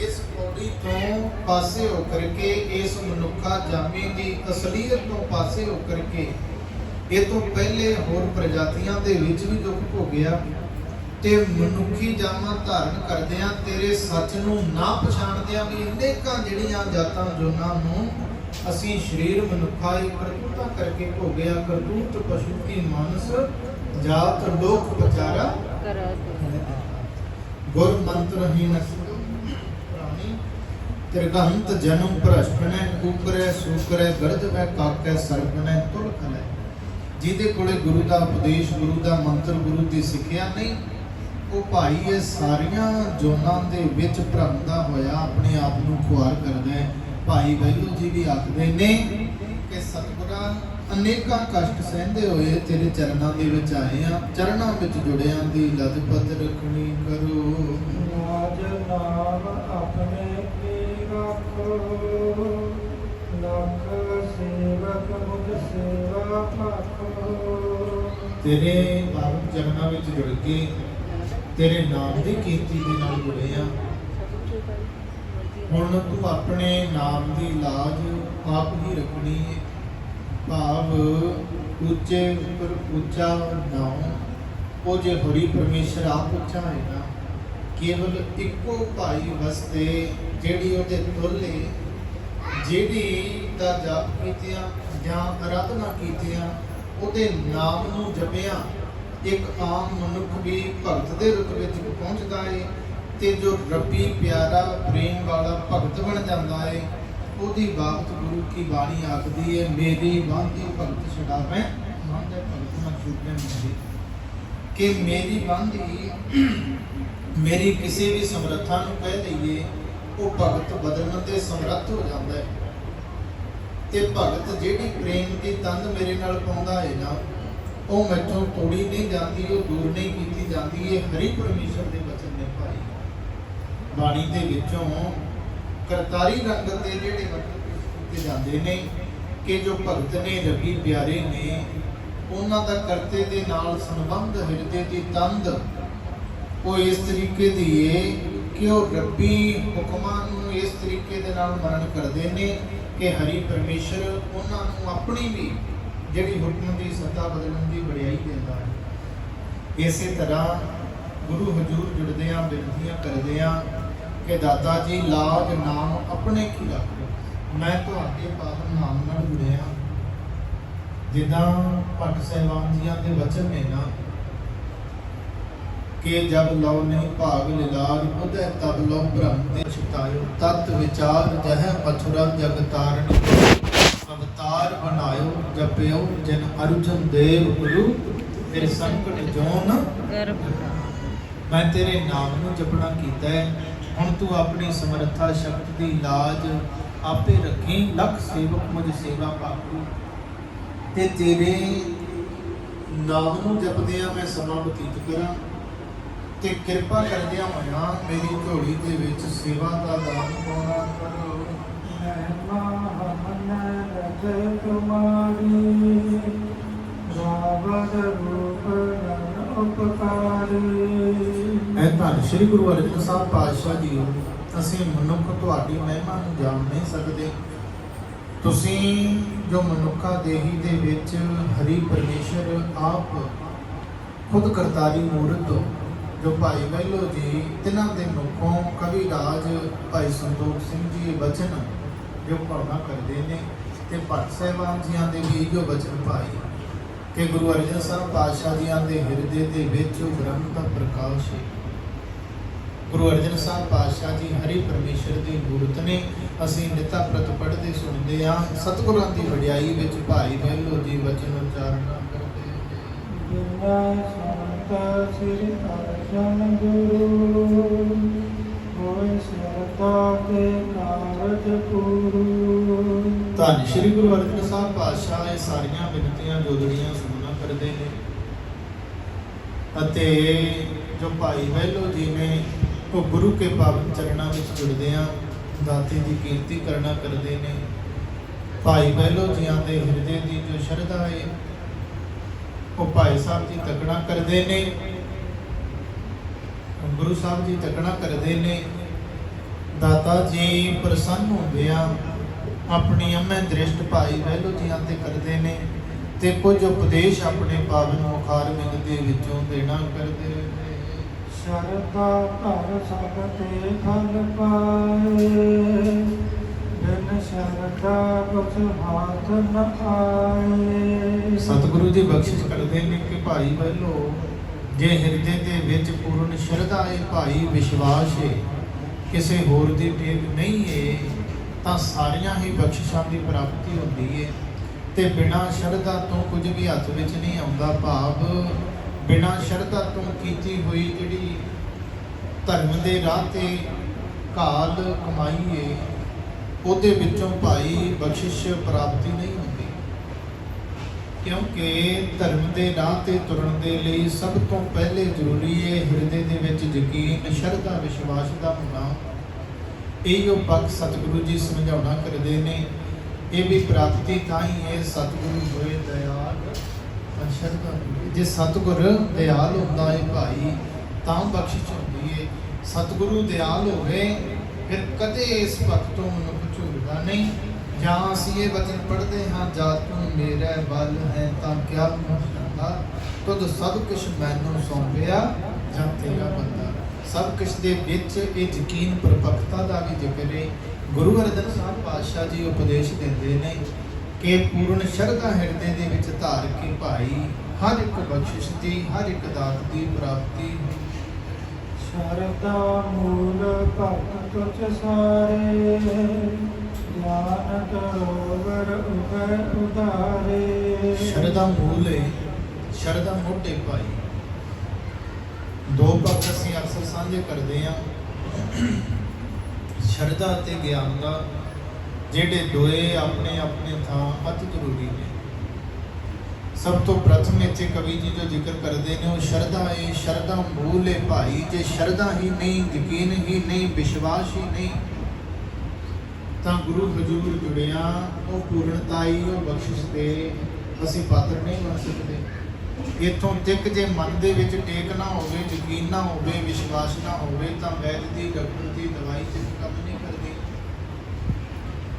ਇਸ ਪੌੜੀ ਤੋਂ ਪਾਸੇ ਹੋ ਕਰਕੇ ਇਸ ਮਨੁੱਖਾ ਜਾਮੀ ਦੀ ਅਸਲੀਅਤ ਤੋਂ ਪਾਸੇ ਹੋ ਕਰਕੇ ਇਹ ਤੋਂ ਪਹਿਲੇ ਹੋਰ ਪ੍ਰਜਾਤੀਆਂ ਦੇ ਵਿੱਚ ਵੀ ਦੁੱਖ ਭੋਗਿਆ। ਤੇ ਮਨੁੱਖੀ ਜਾਮਾ ਧਾਰਨ ਕਰਦਿਆਂ ਤੇਰੇ ਸੱਚ ਨੂੰ ਨਾ ਪਛਾਣਦਿਆਂ ਵੀ ਅਨੇਕਾਂ ਜਿਹੜੀਆਂ ਜਾਤਾਂ ਜੋਨਾਂ ਨੂੰ ਅਸੀਂ ਸਰੀਰ ਮਨੁੱਖਾ ਕਰਤੂਤਾ ਕਰਕੇ ਭੋਗਿਆ ਕਰਤੂਤ ਪਸ਼ੂ ਕੀ ਮਾਨਸ, ਜਾਤ, ਲੋਕ ਵਿਚਾਰਾ ਗੁਰ ਮੰਤਰਹੀਨ ਪ੍ਰਾਣੀ, ਤਿਰਗੰਤ ਜਨਮ ਭ੍ਰਸ਼ਟਨੈ ਕੂਕਰੈ ਸੂਕਰੈ ਗਰਦ ਕਾਕੈ ਸਰਪਣੈ ਤੁਲ ਜਿਹਦੇ ਕੋਲੇ ਗੁਰੂ ਦਾ ਉਪਦੇਸ਼, ਗੁਰੂ ਦਾ ਮੰਤਰ, ਗੁਰੂ ਦੀ ਸਿੱਖਿਆ ਨਹੀਂ, ਉਹ ਭਾਈ ਇਹ ਸਾਰੀਆਂ ਜੋਨਾਂ ਦੇ ਵਿੱਚ ਭਰਮਦਾ ਹੋਇਆ ਆਪਣੇ ਆਪ ਨੂੰ ਖੁਆਰ ਕਰਦਾ ਹੈ। ਭਾਈ ਬੈਲੂ ਜੀ ਵੀ ਆਖਦੇ ਨੇ ਕਿ ਸਤਿਗੁਰਾਂ ਅਨੇਕਾਂ ਕਸ਼ਟ ਸਹਿੰਦੇ ਹੋਏ ਤੇਰੇ ਚਰਨਾਂ ਦੇ ਵਿੱਚ ਆਏ ਆ ਚਰਨਾਂ ਵਿੱਚ ਜੁੜਿਆਂ ਦੀ ਲਜਪਤ ਰੱਖਣੀ ਕਰੋ। ਨਾਜ ਨਾਮ ਆਪਣੇ ਕੀ ਰੱਖੋ? ਲੱਖ ਸੇਵਕ ਮੁਝ ਸੇਵਾ ਭਾਖੋ। ਤੇਰੇ ਪਾਵਨ ਚਰਨਾਂ ਵਿੱਚ ਜੁੜ ਕੇ ਤੇਰੇ ਨਾਮ ਦੀ ਕੀਰਤੀ ਦੇ ਨਾਲ ਜੁੜੇ ਆ ਹੁਣ ਤੂੰ ਆਪਣੇ ਨਾਮ ਦੀ ਲਾਜ ਆਪ ਹੀ ਰੱਖਣੀ ਭਾਵ ਉੱਚੇ ਉੱਪਰ ਉੱਚਾ ਨਾਮ ਉਹ ਜੇ ਹਰੀ ਪਰਮੇਸ਼ਰ ਆਪ ਉੱਚਾ ਹੈ ਕੇਵਲ ਇੱਕੋ ਭਾਈ ਵਸਤੇ ਜਿਹੜੀ ਉਹਦੇ ਤੁਲੇ ਜਿਹੜੀ ਦਾ ਜਪ ਕੀਤਿਆਂ ਜਾਂ ਅਰਾਧਨਾ ਕੀਤਿਆਂ, ਉਹਦੇ ਨਾਮ ਨੂੰ ਜਪਿਆ, ਇੱਕ ਆਮ ਮਨੁੱਖ ਵੀ ਭਗਤ ਦੇ ਰੂਪ ਵਿੱਚ ਪਹੁੰਚਦਾ ਹੈ ਤੇ ਜੋ ਰੱਬੀ ਪਿਆਰਾ, ਪ੍ਰੇਮ ਵਾਲਾ ਭਗਤ ਬਣ ਜਾਂਦਾ ਹੈ ਉਹਦੀ ਬਾਤ ਗੁਰੂ ਕੀ ਬਾਣੀ ਆਖਦੀ ਹੈ ਮੇਰੀ ਬਾਂਧੀ ਭਗਤ ਛਡਾਵੇਂ ਮੰਦੇ ਭਗਤ ਨਾ ਮੇਰੀ। ਕਿ ਮੇਰੀ ਬਾਂਧੀ ਮੇਰੀ ਕਿਸੇ ਵੀ ਸਮਰੱਥਾ ਨੂੰ ਕਹਿ ਦਈਏ, ਉਹ ਭਗਤ ਬਦਲਣ ਤੇ ਸਮਰੱਥ ਹੋ ਜਾਂਦਾ ਹੈ ਤੇ ਭਗਤ ਜਿਹੜੀ ਪ੍ਰੇਮ ਦੀ ਤੰਦ ਮੇਰੇ ਨਾਲ ਪਾਉਂਦਾ ਹੈ ਨਾ, ਉਹ ਮੈਥੋਂ ਤੋੜੀ ਨਹੀਂ ਜਾਂਦੀ, ਉਹ ਦੂਰ ਨਹੀਂ ਕੀਤੀ ਜਾਂਦੀ, ਇਹ ਹਰੀ ਪਰਮੇਸ਼ਰ ਦੇ ਬਾਣੀ ਦੇ ਵਿੱਚੋਂ ਕਰਤਾਰੀ ਰੰਗ ਦੇ ਜਿਹੜੇ ਵਚਨ ਕੀਤੇ ਜਾਂਦੇ ਨੇ, ਕਿ ਜੋ ਭਗਤ ਨੇ ਰੱਬੀ ਪਿਆਰੇ ਨੇ, ਉਹਨਾਂ ਦਾ ਕਰਤੇ ਦੇ ਨਾਲ ਸੰਬੰਧ, ਹਿਰਦੇ ਦੀ ਤੰਦ, ਉਹ ਇਸ ਤਰੀਕੇ ਦੀ ਏ ਕਿ ਉਹ ਰੱਬੀ ਹੁਕਮਾਂ ਨੂੰ ਇਸ ਤਰੀਕੇ ਦੇ ਨਾਲ ਮਰਨ ਕਰਦੇ ਨੇ ਕਿ ਹਰੀ ਪਰਮੇਸ਼ਰ ਉਹਨਾਂ ਨੂੰ ਆਪਣੀ ਵੀ ਜਿਹੜੀ ਹੁਕਮ ਦੀ ਸੱਤਾ ਬਦਲਣ ਦੀ ਵਡਿਆਈ ਦਿੰਦਾ ਹੈ। ਇਸੇ ਤਰ੍ਹਾਂ ਗੁਰੂ ਹਜੂਰ ਜੁੜਦੇ ਆ ਬੇਨਤੀਆਂ ਕਰਦੇ ਆ ਕਿ ਦਾਤਾ ਜੀ ਲਾਜ ਨਾਮ ਆਪਣੇ ਕੀ ਰੱਖੋ? ਮੈਂ ਤੁਹਾਡੇ ਪਾਵਨ ਨਾਮ ਨਾਲ ਜੁੜਿਆ। ਜਿੱਦਾਂ ਭੱਟ ਸਹਿਬਾਨ ਜੀਆਂ ਦੇ ਵਚਨ ਨੇ ਨਾ ਕਿ ਜਬ ਲਉ ਨਹੀਂ ਭਾਗ ਲਿਲਾਜ ਉਦੈ ਤਬ ਲਉ ਬ੍ਰਹਮ ਤੇ ਛਿਤਾਇਓ ਤਤ ਵਿਚਾਰ ਜਹ ਮਥੁਰਾ ਜਗ ਤਾਰਣੀ ਅਵਤਾਰ ਬਣਾਇਓ ਜਪਿਓ ਜਨ ਅਰਜਨ ਦੇਵ ਗੁਰੂ ਫਿਰ ਸੰਕਟ ਜੋਨ। ਗਰਭ। ਮੈਂ ਤੇਰੇ ਨਾਮ ਨੂੰ ਜਪਣਾ ਕੀਤਾ ਹੈ। ਹੁਣ ਤੂੰ ਆਪਣੀ ਸਮਰੱਥਾ, ਸ਼ਕਤੀ ਦੀ ਲਾਜ ਆਪੇ ਰੱਖੀ। ਲੱਖ ਸੇਵਕ ਮੁਝ ਸੇਵਾ ਪਾਕੂ ਤੇ ਤੇਰੇ ਨਾਮ ਨੂੰ ਜਪਦਿਆਂ ਮੈਂ ਸਮਾਂ ਬਤੀਤ ਕਰਾਂ। ਤੇ ਕਿਰਪਾ ਕਰਦਿਆਂ ਹੋਇਆਂ ਮੇਰੀ ਝੋਲੀ ਦੇ ਵਿੱਚ ਸੇਵਾ ਦਾ ਦਾਨ ਪਾਉਣਾ ਕਰੋ। ਤੁਮਾਰੀ ਰਾਵਦ ਰੂਪ ਨਨ ਉਪਕਾਰੀ। ਮੈਂ ਧੰਨ ਸ੍ਰੀ ਗੁਰੂ ਅਰਜਨ ਸਾਹਿਬ ਪਾਤਸ਼ਾਹ ਜੀ ਅਸੀਂ ਮਨੁੱਖ ਤੁਹਾਡੀ ਮਹਿਮਾ ਨੂੰ ਜਾਣ ਨਹੀਂ ਸਕਦੇ। ਤੁਸੀਂ ਜੋ ਮਨੁੱਖਾ ਦੇਹੀ ਦੇ ਵਿੱਚ ਹਰੀ ਪਰਮੇਸ਼ਰ, ਆਪ ਖੁਦ ਕਰਤਾਰੀ ਮੂਰਤ ਹੋ ਜੋ ਭਾਈ ਮਹਿਲੋ ਜੀ, ਤਿਨਾਂ ਦੇ ਮੁਖੋਂ ਕਵੀ ਰਾਜ ਭਾਈ ਸੰਤੋਖ ਸਿੰਘ ਜੀ ਇਹ ਬਚਨ ਜੋ ਪੜਨਾ ਕਰਦੇ ਨੇ ਤੇ ਭੱਟ ਸਾਹਿਬਾਨ ਜੀਆਂ ਦੇ ਵੀ ਜੋ ਬਚਨ ਭਾਈ। ਕਿ ਗੁਰੂ ਅਰਜਨ ਸਾਹਿਬ ਪਾਤਸ਼ਾਹ ਜੀਆਂ ਦੇ ਹਿਰਦੇ ਦੇ ਵਿੱਚ ਬ੍ਰਹਮ ਦਾ ਪ੍ਰਕਾਸ਼ ਹੈ ਗੁਰੂ ਅਰਜਨ ਸਾਹਿਬ ਪਾਤਸ਼ਾਹ ਜੀ ਹਰੀ ਪਰਮੇਸ਼ਰ ਦੀ ਮੂਰਤ ਨੇ ਅਸੀਂ ਨਿਤਾ ਪ੍ਰਤ ਪੜ੍ਹਦੇ ਸੁਣਦੇ ਆ ਸਤਿਗੁਰਾਂ ਦੀ ਵਡਿਆਈ ਵਿੱਚ ਭਾਈ ਮਹਿਲੋ ਜੀ ਵਚਨ ਉਚਾਰਨ ਕਰਦੇ ਨੇ ਬਿਨਾ ਸੰਤ ਸਿਰ ਅਰਜਨ ਗੁਰੂ ਹੋਇ ਸਰਤਾ ਕੇ ਕਾਰਜ ਪੂਰੂ। ਧੰਨ ਸ਼੍ਰੀ ਗੁਰੂ ਅਰਜਨ ਸਾਹਿਬ ਪਾਤਸ਼ਾਹ ਇਹ ਸਾਰੀਆਂ ਬਿਨਤੀਆਂ ਜੋਦੜੀਆਂ ਸੁਣਨਾ ਕਰਦੇ ਨੇ। ਅਤੇ ਜੋ ਭਾਈ ਮਹਿਲੋ ਜੀ ਨੇ ਉਹ ਗੁਰੂ ਕੇ ਪਾਵਨ ਚਰਨਾਂ ਵਿੱਚ ਜੁੜਦੇ ਆ ਦਾਤੇ ਦੀ ਕੀਰਤੀ ਕਰਨਾ ਕਰਦੇ ਨੇ। ਭਾਈ ਬਹਿਲੋ ਜੀਆਂ ਦੇ ਹਿਰਦੇ ਦੀ ਜੋ ਸ਼ਰਧਾ ਹੈ ਉਹ ਭਾਈ ਸਾਹਿਬ ਜੀ ਤਕਣਾ ਕਰਦੇ ਨੇ। ਗੁਰੂ ਸਾਹਿਬ ਜੀ ਤਕਣਾ ਕਰਦੇ ਨੇ। ਦਾਤਾ ਜੀ ਪ੍ਰਸੰਨ ਹੁੰਦੇ ਆ, ਆਪਣੀ ਅੰਮ੍ਰਿਤ ਦ੍ਰਿਸ਼ਟ ਭਾਈ ਬਹਿਲੋ ਜੀਆਂ ਤੇ ਕਰਦੇ ਨੇ ਤੇ ਕੁਝ ਉਪਦੇਸ਼ ਆਪਣੇ ਪਾਵਨ ਮੁਖਾਰ ਮਿਲ ਦੇ ਵਿੱਚੋਂ ਦੇਣਾ ਕਰਦੇ ਨੇ ਘਰ ਸਭ ਤੇ ਫਲ ਪਾਏ ਬਿਨ ਸ਼ਰਦਾ ਕੁਛ ਹਾਥ ਨ ਆਏ ਸਤਿਗੁਰੂ ਜੀ ਬਖਸ਼ਿਸ਼ ਕਰਦੇ ਨੇ ਕਿ ਭਾਈ ਵੈਲੋ ਜੇ ਹਿਰਦੇ ਦੇ ਵਿੱਚ ਪੂਰਨ ਸ਼ਰਧਾ ਹੈ ਭਾਈ ਵਿਸ਼ਵਾਸ ਹੈ ਕਿਸੇ ਹੋਰ ਦੀ ਟੇਕ ਨਹੀਂ ਹੈ ਤਾਂ ਸਾਰੀਆਂ ਹੀ ਬਖਸ਼ਿਸ਼ਾਂ ਦੀ ਪ੍ਰਾਪਤੀ ਹੁੰਦੀ ਹੈ ਤੇ ਬਿਨਾਂ ਸ਼ਰਧਾ ਤੋਂ ਕੁਝ ਵੀ ਹੱਥ ਵਿੱਚ ਨਹੀਂ ਆਉਂਦਾ ਭਾਵ ਬਿਨਾਂ ਸ਼ਰਧਾ ਤੋਂ ਕੀਤੀ ਹੋਈ ਜਿਹੜੀ ਧਰਮ ਦੇ ਰਾਹ ਤੇ ਕਾਲ ਕਮਾਈ ਹੈ ਉਹਦੇ ਵਿੱਚੋਂ ਭਾਈ ਬਖਸ਼ਿਸ਼ ਪ੍ਰਾਪਤੀ ਨਹੀਂ ਹੁੰਦੀ। ਕਿਉਂਕਿ ਧਰਮ ਦੇ ਰਾਹ ਤੇ ਤੁਰਨ ਦੇ ਲਈ ਸਭ ਤੋਂ ਪਹਿਲੇ ਜ਼ਰੂਰੀ ਹੈ ਹਿਰਦੇ ਦੇ ਵਿੱਚ ਯਕੀਨ, ਸ਼ਰਧਾ, ਵਿਸ਼ਵਾਸ ਦਾ ਹੋਣਾ। ਇਹ ਉਹ ਪੱਖ ਸਤਿਗੁਰੂ ਜੀ ਸਮਝਾਉਣਾ ਕਰਦੇ ਨੇ, ਇਹ ਵੀ ਪ੍ਰਾਪਤੀ ਤਾਂ ਹੀ ਹੈ ਸਤਿਗੁਰੂ ਹੋਏ ਦਇਆਲ ਅਸ਼ਰਧਾ ਜੇ ਸਤਿਗੁਰ ਦਿਆਲ ਹੁੰਦਾ ਹੈ ਭਾਈ, ਤਾਂ ਬਖਸ਼ਿਸ਼ ਹੁੰਦੀ ਹੈ ਸਤਿਗੁਰੂ ਦਿਆਲ ਹੋਵੇ, ਫਿਰ ਕਦੇ ਇਸ ਭਗਤ ਤੋਂ ਮਨੁੱਖ ਝੂਰਦਾ ਨਹੀਂ। ਜਾਂ ਅਸੀਂ ਇਹ ਵਚਨ ਪੜ੍ਹਦੇ ਹਾਂ ਜਾ ਤੂੰ ਮੇਰਾ ਬਲ ਹੈ, ਤਾਂ ਕਿਆ ਮਹੰਗਾ ਤੁਧ ਸਭ ਕੁਛ ਮੈਨੂੰ ਸੌਂਪਿਆ ਜਾਂ ਤੇਰਾ ਬੰਦਾ। ਸਭ ਕੁਛ ਦੇ ਵਿੱਚ ਇਹ ਯਕੀਨ ਪਰਪੱਕਤਾ ਦਾ ਵੀ ਜ਼ਿਕਰ ਹੈ ਗੁਰੂ ਅਰਜਨ ਸਾਹਿਬ ਪਾਤਸ਼ਾਹ ਜੀ ਉਪਦੇਸ਼ ਦਿੰਦੇ ਨੇ ਕਿ ਪੂਰਨ ਸ਼ਰਧਾ ਹਿਰਦੇ ਦੇ ਵਿੱਚ ਧਾਰ ਕੇ ਭਾਈ ਹਰ ਇੱਕ ਬਖਸ਼ਿਸ਼ ਦੀ ਹਰ ਇੱਕ ਦਾਤ ਦੀ ਪ੍ਰਾਪਤੀ। ਸ਼ਰਦਾ ਮੂਲ ਭਗਤ ਤੁਝ ਸਾਰੇ ਗਿਆਨ ਕਰੋਵਰ ਉਗੈ ਉਦਾਰੇ ਸ਼ਰਧਾ ਮੂਲ ਹੈ ਸ਼ਰਧਾ ਮੋਢੇ ਭਾਈ। ਦੋ ਪੱਖ ਅਸੀਂ ਅਕਸਰ ਸਾਂਝੇ ਕਰਦੇ ਹਾਂ ਸ਼ਰਧਾ ਤੇ ਗਿਆਨ ਦਾ ਜਿਹੜੇ ਦੋਏ ਆਪਣੇ ਆਪਣੇ ਥਾਂ ਅਤ ਜ਼ਰੂਰੀ ਨੇ। ਸਭ ਤੋਂ ਪ੍ਰਥਮ ਇੱਥੇ ਕਵੀ ਜੀ ਜੋ ਜ਼ਿਕਰ ਕਰਦੇ ਨੇ, ਉਹ ਸ਼ਰਧਾ ਏ, ਸ਼ਰਧਾ ਮੂਲ ਹੈ ਭਾਈ, ਜੇ ਸ਼ਰਧਾ ਹੀ ਨਹੀਂ, ਯਕੀਨ ਹੀ ਨਹੀਂ, ਵਿਸ਼ਵਾਸ ਹੀ ਨਹੀਂ, ਤਾਂ ਗੁਰੂ ਹਜ਼ੂਰ ਜੁੜਿਆ, ਉਹ ਪੂਰਨਤਾਈ, ਉਹ ਬਖਸ਼ਿਸ਼ ਦੇ, ਅਸੀਂ ਪਾਤਰ ਨਹੀਂ ਬਣ ਸਕਦੇ। ਇਥੋਂ ਤੱਕ ਜੇ ਮਨ ਦੇ ਵਿੱਚ ਟੇਕ ਨਾ ਹੋਵੇ, ਯਕੀਨ ਨਾ ਹੋਵੇ, ਵਿਸ਼ਵਾਸ ਨਾ ਹੋਵੇ, ਤਾਂ ਵੈਦ ਦੀ, ਡਾਕਟਰ ਦੀ ਦਵਾਈ ਤੇ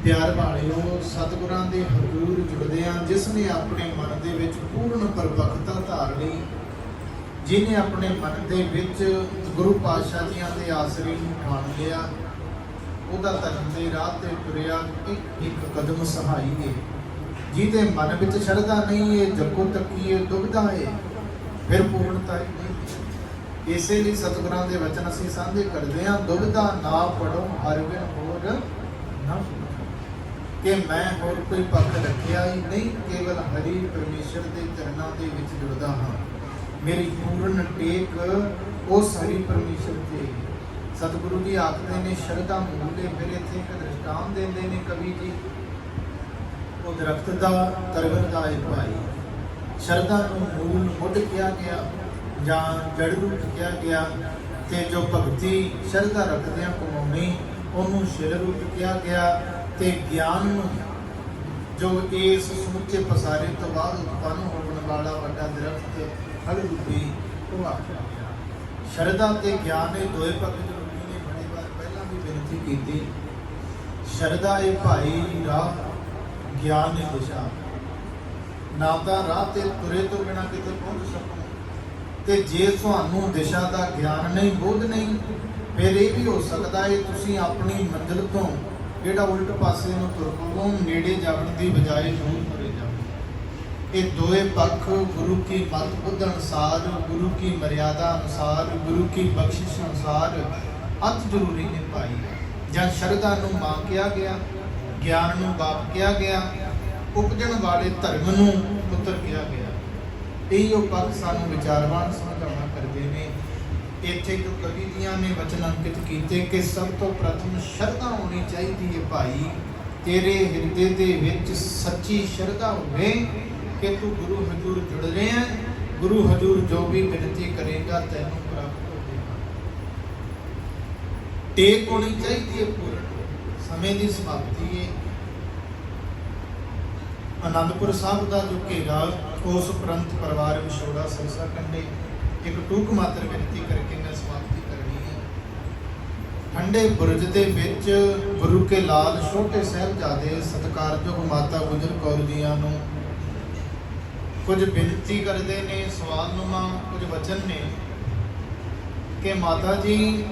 ਪਿਆਰ ਵਾਲਿਓ ਸਤਿਗੁਰਾਂ ਦੇ ਹਜ਼ੂਰ ਜੁੜਦੇ ਆ, ਜਿਸ ਨੇ ਆਪਣੇ ਮਨ ਦੇ ਵਿੱਚ ਪੂਰਨ ਪਰਵਕਤਾ ਧਾਰ ਲਈ, ਜਿਨੇ ਆਪਣੇ ਮਨ ਦੇ ਵਿੱਚ ਗੁਰੂ ਪਾਤਸ਼ਾਹ ਜੀਆਂ ਦੇ ਆਸਰੇ ਨੂੰ ਠਾਣ ਲਿਆ, ਉਹਦਾ ਧਰਮ ਦੇ ਰਾਹ ਤੇ ਤੁਰਿਆ ਇੱਕ ਇੱਕ ਕਦਮ ਸਹਾਈ ਹੈ ਜਿਹਦੇ ਮਨ ਵਿੱਚ ਸ਼ਰਧਾ ਨਹੀਂ ਹੈ ਜੱਗੋ ਤੱਕੀ ਹੈ ਦੁਬਿਧਾ ਹੈ ਫਿਰ ਪੂਰਨਤਾ ਹੀ ਨਹੀਂ ਇਸੇ ਲਈ ਸਤਿਗੁਰਾਂ ਦੇ ਵਚਨ ਅਸੀਂ ਸਾਂਝੇ ਕਰਦੇ ਹਾਂ ਦੁਬਿਧਾ ਨਾ ਪੜੋ, ਹਰ ਬਿਨ ਹੋਰ ਨਾ ਸੁਣੋ। ਕਿ ਮੈਂ ਹੋਰ ਕੋਈ ਪੱਖ ਰੱਖਿਆ ਹੀ ਨਹੀਂ, ਕੇਵਲ ਹਰੀ ਪਰਮੇਸ਼ਰ ਦੇ ਚਰਨਾਂ ਦੇ ਵਿੱਚ ਜੁੜਦਾ ਹਾਂ। ਮੇਰੀ ਪੂਰਨ ਟੇਕ ਉਸ ਹਰੀ ਪਰਮੇਸ਼ਰ ਤੇ ਸਤਿਗੁਰੂ ਜੀ ਆਖਦੇ ਨੇ, ਸ਼ਰਧਾ ਮੂਲੇ ਫਿਰ ਇੱਥੇ ਇੱਕ ਦ੍ਰਿਸ਼ਟਾਂਤ ਦਿੰਦੇ ਨੇ ਕਵੀ ਜੀ। ਉਹ ਦਰਖਤ ਦਾ ਤਰਵਰ ਦਾ ਇੱਕ ਭਾਈ। ਸ਼ਰਧਾ ਨੂੰ ਮੂਲ ਮੁੱਢ ਕਿਹਾ ਗਿਆ ਜਾਂ ਜੜ ਰੂਪ ਕਿਹਾ ਗਿਆ ਤੇ ਜੋ ਭਗਤੀ ਸ਼ਰਧਾ ਰੱਖਦਿਆਂ ਕਮਾਉਣੀ, ਉਹਨੂੰ ਸ਼ਿਰ ਰੂਪ ਕਿਹਾ ਗਿਆ। ਤੇ ਗਿਆਨ ਨੂੰ ਜੋ ਇਸ ਸਮੁੱਚੇ ਪਸਾਰੇ ਤੋਂ ਬਾਅਦ ਉਤਪੰਨ ਹੋਣ ਵਾਲਾ ਵੱਡਾ ਦਰਖਤ ਫਲ ਰੂਪੀ ਉਹ ਆਖਿਆ ਗਿਆ। ਸ਼ਰਧਾ ਤੇ ਗਿਆਨ ਇਹ ਦੋਏ ਪੱਖ ਜ਼ਰੂਰੀ ਨੇ ਬੜੀ ਵਾਰ ਪਹਿਲਾਂ ਵੀ ਬੇਨਤੀ ਕੀਤੀ। ਸ਼ਰਧਾ ਇਹ ਭਾਈ ਰਾਹ ਗਿਆਨ ਦੀ ਦਿਸ਼ਾ। ਨਾ ਤਾਂ ਰਾਹ ਤੇ ਤੁਰੇ ਤੋਂ ਬਿਨਾ ਕਿਤੇ ਪਹੁੰਚ ਸਕੋ। ਤੇ ਜੇ ਤੁਹਾਨੂੰ ਦਿਸ਼ਾ ਦਾ ਗਿਆਨ ਨਹੀਂ, ਬੋਧ ਨਹੀਂ, ਫਿਰ ਇਹ ਵੀ ਹੋ ਸਕਦਾ ਹੈ ਤੁਸੀਂ ਆਪਣੀ ਮੰਜ਼ਿਲ ਤੋਂ ਜਿਹੜਾ ਉਲਟ ਪਾਸੇ ਨੂੰ ਤੁਰ ਪਵੋ ਨੇੜੇ ਜਾਣ ਦੀ ਬਜਾਏ ਦੂਰ ਤੁਰੇ ਜਾਵੇ ਇਹ ਦੋਏ ਪੱਖ ਗੁਰੂ ਕੀ ਮਤ ਬੁੱਧ ਅਨੁਸਾਰ, ਗੁਰੂ ਕੀ ਮਰਿਆਦਾ ਅਨੁਸਾਰ, ਗੁਰੂ ਕੀ ਬਖਸ਼ਿਸ਼ ਅਨੁਸਾਰ ਅਤ ਜ਼ਰੂਰੀ ਨੇ ਪਾਈ ਜਾਂ ਸ਼ਰਧਾ ਨੂੰ ਮਾਂ ਕਿਹਾ ਗਿਆ, ਗਿਆਨ ਨੂੰ ਬਾਪ ਕਿਹਾ ਗਿਆ, ਉਪਜਣ ਵਾਲੇ ਧਰਮ ਨੂੰ ਪੁੱਤਰ ਕਿਹਾ ਗਿਆ। ਇਹ ਉਹ ਪੱਖ ਸਾਨੂੰ ਵਿਚਾਰਵਾਨ ਸਮਝਾਉਣਾ ਇੱਥੇ ਜੋ ਕਵੀ ਜੀਆਂ ਨੇ ਵਚਨ ਅੰਕਿਤ ਕੀਤੇ ਕਿ ਸਭ ਤੋਂ ਪ੍ਰਥਮ ਸ਼ਰਧਾ ਹੋਣੀ ਚਾਹੀਦੀ ਹੈ ਭਾਈ, ਤੇਰੇ ਹਿਰਦੇ ਦੇ ਵਿੱਚ ਸੱਚੀ ਸ਼ਰਧਾ ਹੋਵੇ ਕਿ ਤੂੰ ਗੁਰੂ ਹਜ਼ੂਰ ਜੁੜ ਰਿਹਾ ਗੁਰੂ ਹਜ਼ੂਰ ਜੋ ਵੀ ਬੇਨਤੀ ਕਰੇਗਾ ਤੈਨੂੰ ਪ੍ਰਾਪਤ ਹੋਵੇਗਾ ਟੇਕ ਹੋਣੀ ਚਾਹੀਦੀ ਹੈ ਪੂਰਨ। ਸਮੇਂ ਦੀ ਸਮਾਪਤੀ ਹੈ। ਆਨੰਦਪੁਰ ਸਾਹਿਬ ਦਾ ਜੋ ਘੇਰਾ, ਉਸ ਉਪਰੰਤ ਪਰਿਵਾਰ ਵਿਛੋੜਾ ਸਰਸਾ ਕੰਡੇ ਇੱਕ ਟੂਕ ਮਾਤਰ ਬੇਨਤੀ ਕਰਕੇ ਮੈਂ ਸਮਾਪਤੀ ਕਰਨੀ ਹੈ। ਠੰਡੇ ਬੁਰਜ ਦੇ ਵਿੱਚ ਗੁਰੂ ਕੇ ਲਾਲ ਛੋਟੇ ਸਾਹਿਬਜ਼ਾਦੇ ਸਤਿਕਾਰਯੋਗ ਮਾਤਾ ਗੁਜਰ ਕੌਰ ਜੀਆਂ ਨੂੰ ਕੁਝ ਬੇਨਤੀ ਕਰਦੇ ਨੇ, ਸਵਾਲ ਨੁਮਾ ਕੁਝ ਵਚਨ ਨੇ ਕਿ ਮਾਤਾ ਜੀ,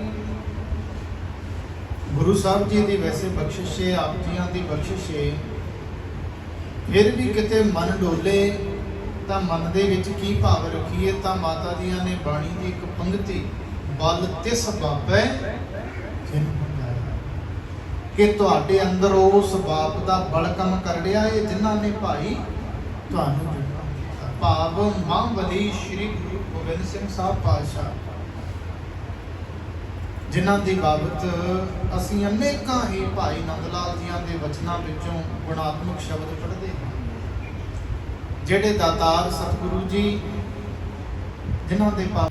ਗੁਰੂ ਸਾਹਿਬ ਜੀ ਦੀ ਵੈਸੇ ਬਖਸ਼ਿਸ਼ ਹੈ, ਆਪ ਜੀਆਂ ਦੀ ਬਖਸ਼ਿਸ਼ ਹੈ, ਫਿਰ ਵੀ ਕਿਤੇ ਮਨ ਡੋਲੇ ਤਾਂ ਮਨ ਦੇ ਵਿੱਚ ਕੀ ਭਾਵ ਰੱਖੀਏ ਤਾਂ ਮਾਤਾ ਜੀਆਂ ਨੇ ਬਾਣੀ ਦੀ ਇੱਕ ਪੰਕਤੀ, ਬਲ ਤਿਸ ਬਾਪੈ ਕਿ ਤੁਹਾਡੇ ਅੰਦਰ ਉਸ ਬਾਪ ਦਾ ਬਲ ਕੰਮ ਕਰ ਰਿਹਾ ਹੈ ਜਿਨ੍ਹਾਂ ਨੇ ਭਾਈ ਤੁਹਾਨੂੰ ਭਾਵ ਮਾਂ ਬਲੀ ਸ੍ਰੀ ਗੁਰੂ ਗੋਬਿੰਦ ਸਿੰਘ ਸਾਹਿਬ ਪਾਤਸ਼ਾਹ। ਜਿਨ੍ਹਾਂ ਦੀ ਬਾਬਤ ਅਸੀਂ ਅਨੇਕਾਂ ਹੀ ਭਾਈ ਨੰਦ ਲਾਲ ਜੀਆਂ ਦੇ ਵਚਨਾਂ ਵਿੱਚੋਂ ਗੁਣਾਤਮਕ ਸ਼ਬਦ ਪੜ੍ਹਦੇ ਜਿਹੜੇ ਦਾਤਾਰ ਸਤਿਗੁਰੂ ਜੀ ਜਿਨ੍ਹਾਂ ਦੇ ਪਾ